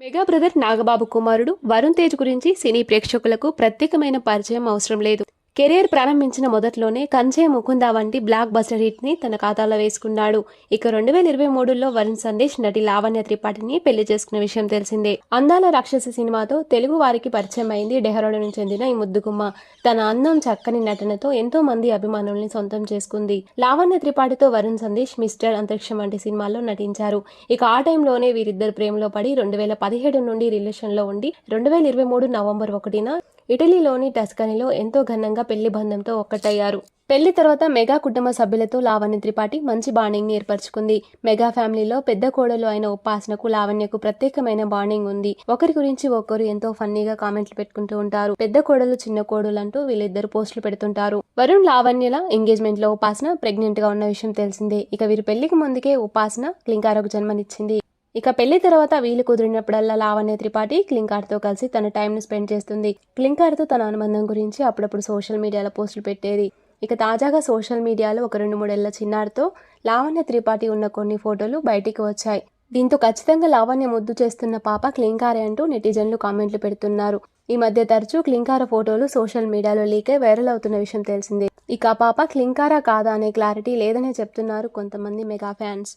Mega brother Nagababu కుమారుడు వరుణ్ తేజ్ గురించి సినీ ప్రేక్షకులకు ప్రత్యేకమైన పరిచయం అవసరం లేదు. కెరీర్ ప్రారంభించిన మొదట్లోనే కంచే ముకుంద వంటి బ్లాక్ బస్టర్ హిట్ని తన ఖాతాలో వేసుకున్నాడు. ఇక రెండు వేల ఇరవై మూడులో వరుణ్ సందేశ్ నటి లావణ్య త్రిపాఠిని పెళ్ళి చేసుకున్న విషయం తెలిసిందే. అందాల రాక్షస సినిమాతో తెలుగు వారికి పరిచయం అయింది డెహ్రాడూన్ చెందిన ఈ ముద్దుగుమ్మ. తన అందం చక్కని నటనతో ఎంతో మంది అభిమానుల్ని సొంతం చేసుకుంది. లావణ్య త్రిపాఠితో వరుణ్ సందేశ్ మిస్టర్ అంతరిక్షం వంటి సినిమాల్లో నటించారు. ఇక ఆ టైంలోనే వీరిద్దరు ప్రేమలో పడి రెండు వేల పదిహేడు నుండి రిలేషన్లో ఉండి రెండు వేల ఇరవై మూడు నవంబర్ ఒకటిన ఇటలీలోని టస్కనీలో ఎంతో ఘనంగా పెళ్ళి బంధంతో ఒక్కటయ్యారు. పెళ్ళి తర్వాత మెగా కుటుంబ సభ్యులతో లావణ్య త్రిపాఠి మంచి బాండింగ్ని ఏర్పరచుకుంది. మెగా ఫ్యామిలీలో పెద్ద కోడలు అయిన ఉపాసనకు లావణ్యకు ప్రత్యేకమైన బాండింగ్ ఉంది. ఒకరి గురించి ఒకరు ఎంతో ఫన్నీగా కామెంట్లు పెట్టుకుంటూ ఉంటారు. పెద్ద కోడలు చిన్న కోడలు అంటూ వీళ్ళిద్దరు పోస్టులు పెడుతుంటారు. వరుణ్ లావణ్యల ఎంగేజ్మెంట్లో ఉపాసన ప్రెగ్నెంట్గా ఉన్న విషయం తెలిసిందే. ఇక వీరి పెళ్ళికి ముందుకే ఉపాసన క్లింకారకు జన్మనిచ్చింది. ఇక పెళ్ళి తర్వాత వీలు కుదిరినప్పుడల్లా లావణ్య త్రిపాఠి క్లింకార్తో కలిసి తన టైంను స్పెండ్ చేస్తుంది. క్లింకార్తో తన అనుబంధం గురించి అప్పుడప్పుడు సోషల్ మీడియాలో పోస్టులు పెట్టేది. ఇక తాజాగా సోషల్ మీడియాలో ఒక రెండు మూడేళ్ళ చిన్నారితో లావణ్య త్రిపాఠి ఉన్న కొన్ని ఫోటోలు బయటికి వచ్చాయి. దీంతో ఖచ్చితంగా లావణ్య ముద్దు చేస్తున్న పాప క్లింకారే అంటూ నెటిజన్లు కామెంట్లు పెడుతున్నారు. ఈ మధ్య తరచూ క్లింకార ఫోటోలు సోషల్ మీడియాలో లీక్ అయి వైరల్ అవుతున్న విషయం తెలిసిందే. ఇక పాప క్లింకారా కాదా అనే క్లారిటీ లేదనే చెప్తున్నారు కొంతమంది మెగా ఫ్యాన్స్.